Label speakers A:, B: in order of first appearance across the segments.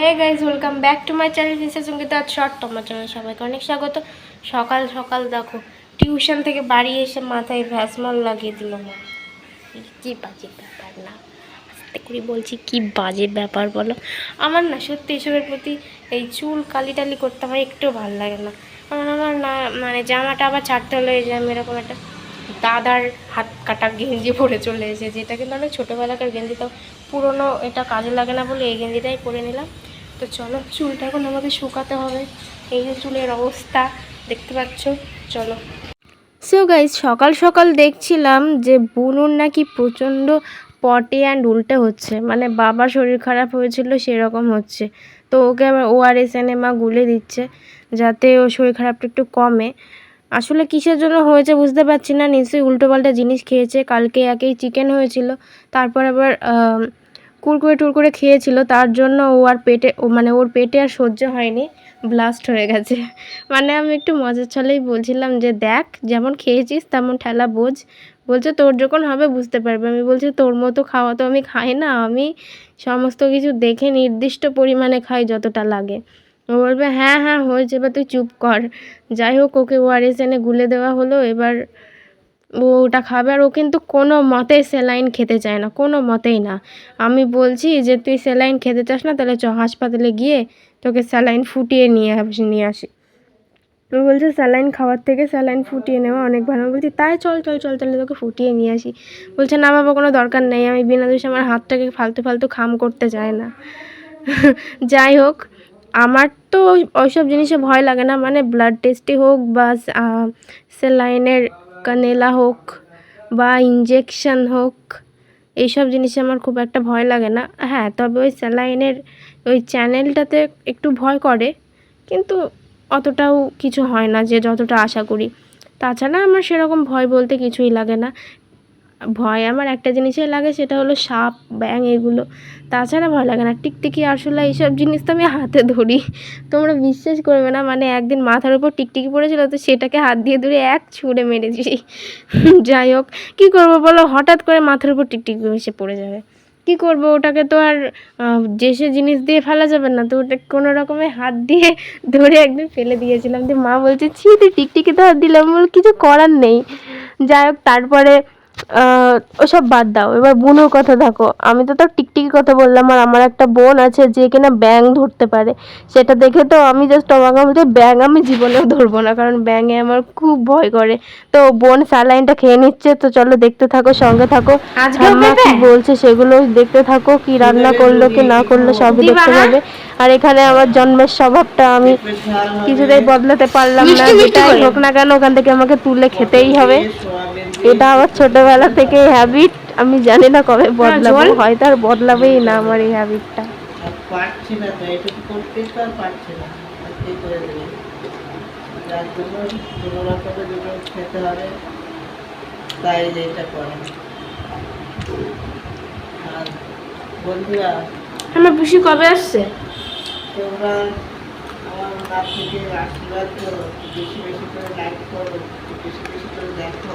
A: Hey guys welcome back to my channel Mrs Sangeeta short তোমার channel সবাইকে অনেক স্বাগত। সকাল সকাল দেখো টিউশন থেকে বাড়ি এসে মাথায় ভ্যাসমল লাগিয়ে দিল মা কি বাজে ব্যাপার না? আস্তে করে বলছি, কি বাজে ব্যাপার বলো? আমার না সত্যি এসবের প্রতি এই চুল কালি টালি করতে আমার একটু ভালো লাগে না। কারণ আমার না মানে জামাটা আবার ছাড়তে হলে যে আমি এরকম একটা দাদার হাত কাটা গেঞ্জি পরে চলে এসেছে। যেটা কিন্তু অনেক ছোটোবেলাকার গেঞ্জি, তো পুরনো এটা কাজে লাগে না বলে এই গেঞ্জিটাই পরে নিলাম। তো চলো, চুলটা এখন আমাকে শুকাতে হবে। এই যে চুলের অবস্থা, দেখতে পাচ্ছ? চলো। সো গাইজ সকাল সকাল দেখছিলাম যে বুনুর নাকি প্রচণ্ড পটে অ্যান্ড উল্টে হচ্ছে। মানে বাবার শরীর খারাপ হয়েছিল, সেরকম হচ্ছে। তো ওকে আবার ওআরএস এনে মা গুলে দিচ্ছে, যাতে ও শরীর খারাপটা একটু কমে। আসলে কিসের জন্য হয়েছে বুঝতে পারছি না। নিশ্চয়ই উল্টোপাল্টা জিনিস খেয়েছে। কালকে একেই চিকেন হয়েছিল। তারপর আবার কুরকুরে টুরকুরে খেয়েছিল, তার জন্য ও আর পেটে মানে ওর পেটে আর সহ্য হয়নি ব্লাস্ট হয়ে গেছে। মানে আমি একটু মজার ছলেই বলছিলাম যে, দেখ, যেমন খেয়েছিস তেমন ঠেলা বোঝ। বলছে, তোর যখন হবে বুঝতে পারবে। আমি বলছি, তোর মতো খাওয়া তো আমি খাই না, আমি সমস্ত কিছু দেখে নির্দিষ্ট পরিমাণে খাই যতটা লাগে। ও বলবে হ্যাঁ হ্যাঁ হয়েছে, এবার তুই চুপ কর। যাই হোক, ওকে ওআরএস এনে গুলে দেওয়া হলো, এবার ও ওটা খাবে আর ও কিন্তু কোনো মতেই স্যালাইন খেতে চায় না, কোনো মতেই না। আমি বলছি যে, তুই স্যালাইন খেতে চাস না, তাহলে চ, হাসপাতালে গিয়ে তোকে স্যালাইন ফুটিয়ে নিয়ে আসি নিয়ে আসি। ও বলছে, স্যালাইন খাওয়ার থেকে স্যালাইন ফুটিয়ে নেওয়া অনেক ভালো। আমি বলছি, তাই চল চল চল, তাহলে তোকে ফুটিয়ে নিয়ে আসি। বলছে, না বাবা, কোনো দরকার নেই। আমি বিনা দোষে আমার হাতটাকে ফালতু ফালতু খাম করতে চায় না। যাই হোক, আমার তো ওই- ওইসব জিনিসে ভয় লাগে না। মানে ব্লাড টেস্টই হোক বা স্যালাইনের কানেলা হোক বা ইঞ্জেকশন হোক, এইসব জিনিসে আমার খুব একটা ভয় লাগে না। হ্যাঁ তবে ওই স্যালাইনের ওই চ্যানেলটাতে একটু ভয় করে, কিন্তু অতটাও কিছু হয় না যে যতটা আশা করি। তাছাড়া আমার সেরকম ভয় বলতে কিছুই লাগে না। ভয় আমার একটা জিনিসে লাগে, সেটা হলো সাপ ব্যাং এগুলো। তাছাড়া ভয় লাগে না। টিকটিকি, আরশোলা, এইসব জিনিস তো আমি হাতে ধরি। তোমরা বিশ্বাস করবে না মানে একদিন মাথার উপর টিকটিকি পড়েছিল, তো সেটাকে হাত দিয়ে ধরে এক ছুঁড়ে মেরেছি। যাই হোক, কী করব বলো? হঠাৎ করে মাথার উপর টিকটিকি এসে পড়ে যাবে। কি করব? ওটাকে তো আর যে সে জিনিস দিয়ে ফেলা যাবে না, তো ওটা কোনো রকমে হাত দিয়ে ধরে একদিন ফেলে দিয়েছিলাম। যে মা বলছে, ছি, তুই টিকটিকি তো হাত দিলাম বল কিছু করার নেই। যাই হোক, তারপরে ওসব বাদ দাও। এবার বোনের কথা দেখো আমি তো তার টিকটিকি কথা বললাম আর আমার একটা বোন আছে যে কিনা ব্যাং ধরতে পারে। সেটা দেখে তো আমি জাস্ট অবাক বলছি ব্যাং আমি জীবনেও ধরবো না কারণ ব্যাঙে আমার খুব ভয় করে। তো বোন স্যালাইনটা খেয়ে নিচ্ছে তো চলো দেখতে থাকো সঙ্গে থাকো। ঠাম্মা কি বলছে সেগুলো দেখতে থাকো কি রান্না করল কি না করল সবই দেখতে? পাবে আর এখানে আমার জন্মের স্বভাবটা আমি কিছুতেই বদলাতে পারলাম না যেটাই হোক না কেন ওখান থেকে আমাকে তুলে খেতেই হবে। এটা আমার ছোটবেলা থেকে হ্যাবিট আমি জানি না কবে বদলাবো হয়তো আর বদলাবেই না আমার এই হ্যাবিটটা
B: আর পারছি না তো এটুকু করতেই তো আর পারছি না। করে দেবে। যার জন্য কোনো রকমের দুটো খেতে হবে তাই এটা করে। আর বন্ধুরা
A: আমার বুসি কবে আসছে?
B: তোমরা আমার কাছ আশীর্বাদ করো বেশি বেশি করে লাইক করো বেশি বেশি করে দেখো।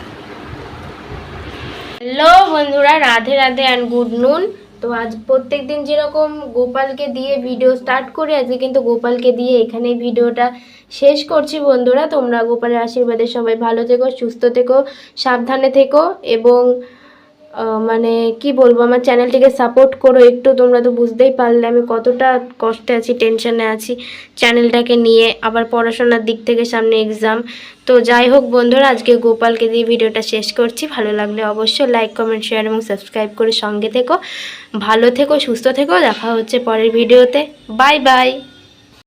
A: হ্যালো বন্ধুরা, রাধে রাধে অ্যান্ড গুড নুন তো আজ প্রত্যেক দিন যেরকম গোপালকে দিয়ে ভিডিও স্টার্ট করি, আজকে কিন্তু গোপালকে দিয়ে এখানে ভিডিওটা শেষ করছি বন্ধুরা। তোমরা গোপালের আশীর্বাদে সবাই ভালো থেকো, সুস্থ থেকো, সাবধানে থেকো এবং মানে কি বলব, আমার চ্যানেলটিকে সাপোর্ট করো একটু, তোমরা তো বুঝতেই পারলে আমি কতটা কষ্টে আছি টেনশনে আছি চ্যানেলটাকে নিয়ে, আবার পড়াশোনার দিক থেকে সামনে এক্সাম তো যাই হোক বন্ধুরা, আজকে গোপালকে দিয়ে ভিডিওটা শেষ করছি। ভালো লাগলে অবশ্যই লাইক কমেন্ট শেয়ার এবং সাবস্ক্রাইব করে সঙ্গে থেকো। ভালো থেকো, সুস্থ থেকো, দেখা হচ্ছে পরের ভিডিওতে। Bye bye